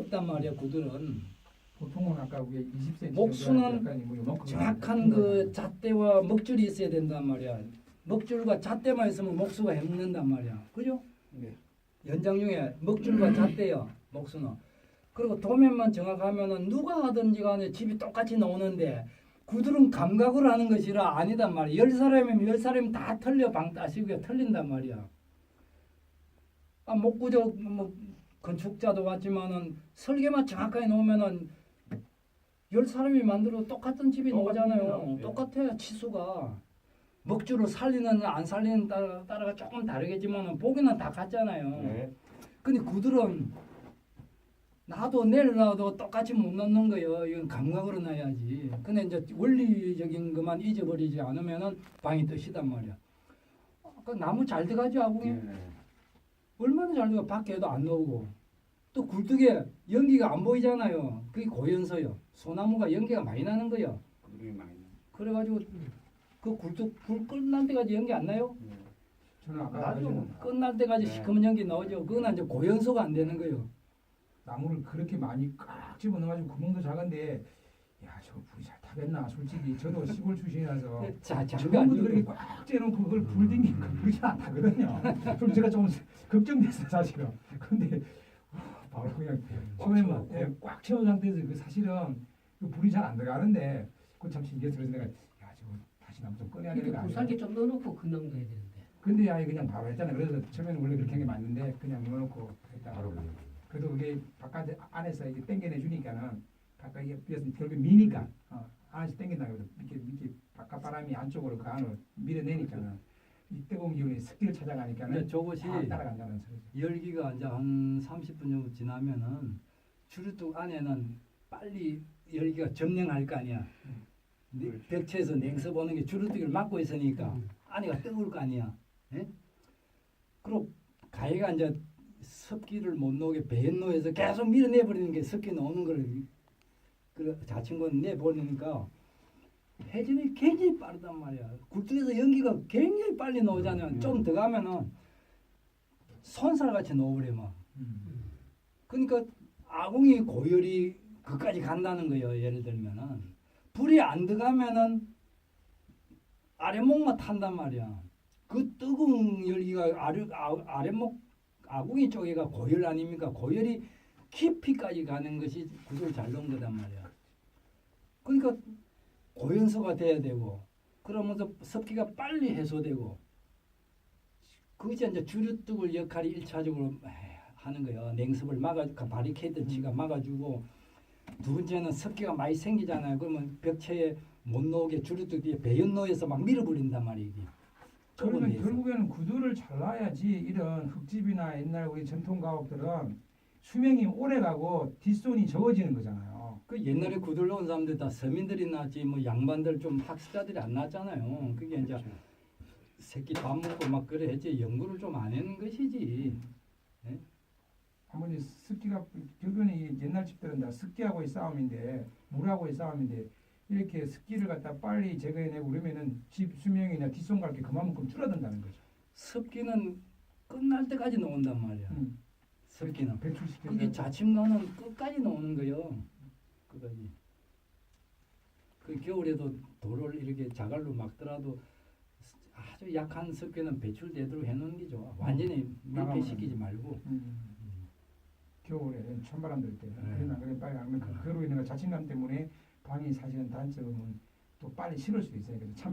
없단 말이야 구들은 보통은 아까 우리 20cm 목수는 뭐 정확한 그 잣대와 먹줄이 있어야 된단 말이야. 먹줄과 잣대만 있으면 목수가 헤맨단 말이야. 그죠? 네. 연장 중에 먹줄과 잣대야 목수는. 그리고 도면만 정확하면은 누가 하든지 간에 집이 똑같이 나오는데 구들은 감각으로 하는 것이라 아니단 말이야. 열 사람이면 열 사람이 다 틀려 방 따시고 틀린단 말이야. 아 목구조 뭐 건축자도 같지만은 설계만 정확하게 놓으면은 열 사람이 만들어 똑같은 집이 나오잖아요. 똑같아요. 똑같아요 치수가. 먹줄을 살리는 안 살리는 따라 따라가 조금 다르겠지만은 보기는 다 같잖아요. 네. 근데 구들은 나도 내려놔도 똑같이 못 넣는 거예요. 이건 감각으로 놔야지. 근데 이제 원리적인 것만 잊어버리지 않으면은 방이 뜨시단 말이야. 그 나무 잘 들어가지 아궁이 네. 얼마나 잘 들어가 밖에도 안 나오고 또 굴뚝에 연기가 안 보이잖아요. 그게 고연서요. 소나무가 연기가 많이 나는 나. 그래가지고 그 굴뚝 불 끝날 때까지 연기 안 나요? 네. 저는 아까. 말씀 끝날 때까지 네. 시커먼 연기 나오죠. 그건 이제 고연소가 안 되는 거예요. 나무를 그렇게 많이 꽉 집어넣어가지고 구멍도 작은데 야 저거 불이 잘 타겠나? 솔직히 저도 시골 출신이라서 자, 저거도 그렇게. 꽉 째놓고 그걸 불 댕기니까 불이 잘 안 타거든요. 그럼 제가 좀 걱정됐어요 사실은. 근데 바로 그냥 처음에만 예, 꽉 채운 상태에서 그 사실은 그 불이 잘 안 들어가는데 그 참 신기해서 내가 야 저거 다시 나무 좀 꺼내야 되는 거 이렇게 아니야? 부살기 좀 넣어놓고 금방 넣어야 되는데. 근데 아예 그냥 바로 했잖아요. 그래서 처음에는 원래 그렇게 한 게 맞는데 그냥 넣어놓고 했다 바로 그냥. 그래도 그게 바깥에 안에서 이게 당겨내 주니까는 가까이 이게 그래서 결국 미니까 어, 안에서 당긴다 그래도 이렇게 밑에 바깥 바람이 안쪽으로 그 안을 밀어내니까는 이 뜨거운 기운이 습기를 찾아가니까는 근데 저것이 다 따라간다는 소리죠. 열기가 이제 한 30분 정도 지나면은 주류뚝 안에는 빨리 열기가 점령할 거 아니야. 네, 그렇죠. 냉서 보는 게 주류뚝을 막고 있으니까 음. 안에가 뜨거울 거 아니야. 예? 그리고 가해가 이제 습기를 못 나오게 배연로에서 계속 밀어내 버리는 게 습기 나오는 걸 그 자친구는 내버리니까 회전이 굉장히 빠르단 말이야. 굴뚝에서 연기가 굉장히 빨리 나오잖아요. 음. 좀더 가면은 손살같이 나오버려 막. 음. 그러니까 아궁이 고열이 그까지 간다는 거예요. 예를 들면은 불이 안 들어가면은 아랫목만 탄단 말이야. 그 뜨거운 열기가 아래 아, 아랫목 아궁이 쪽에가 고열 아닙니까? 고열이 깊이까지 가는 것이 구슬 잘 넣은 거단 말이야. 그러니까 고연소가 돼야 되고 그러면서 습기가 빨리 해소되고 그것이 이제 주류뚝을 역할이 일차적으로 하는 거예요. 냉습을 막아 그 바리케이드 치가 막아주고 두 번째는 습기가 많이 생기잖아요. 그러면 벽체에 못 나오게 주류뚝 뒤에 배연로에서 막 밀어버린단. 좁은 그러면. 결국에는 구두를 잘라야지 이런 흙집이나 옛날 우리 전통 가옥들은 수명이 오래 가고 뒷손이 적어지는 거잖아요. 그 옛날에 구들 놓은 사람들 다 서민들이 나지 뭐 양반들 좀 학습자들이 안 났잖아요. 그게 이제 그렇죠. 새끼 밥 먹고 막 그래 했지 연구를 좀안 하는 것이지. 아무리 습기가 이 옛날 집들은 다 습기하고의 싸움인데 물하고의 싸움인데 이렇게 습기를 갖다 빨리 제거해내고 그러면은 집 수명이나 뒷손 갈게 그만큼 줄어든다는 거죠. 습기는 끝날 때까지 나온단 말이야. 음. 습기는. 배출시켜서 그게 자침관은 끝까지 나오는 거요. 끝까지. 그 겨울에도 돌을 이렇게 자갈로 막더라도 아주 약한 습기는 배출되도록 해놓는 게 좋아. 완전히 밀폐시키지 말고. 음. 겨울에 찬바람 들때 네. 그러나 그래 빨리 안 그러면 그로 인해 자신감 때문에 방이 사실은 단점은 또 빨리 식을 수도 있어요. 그래서 찬바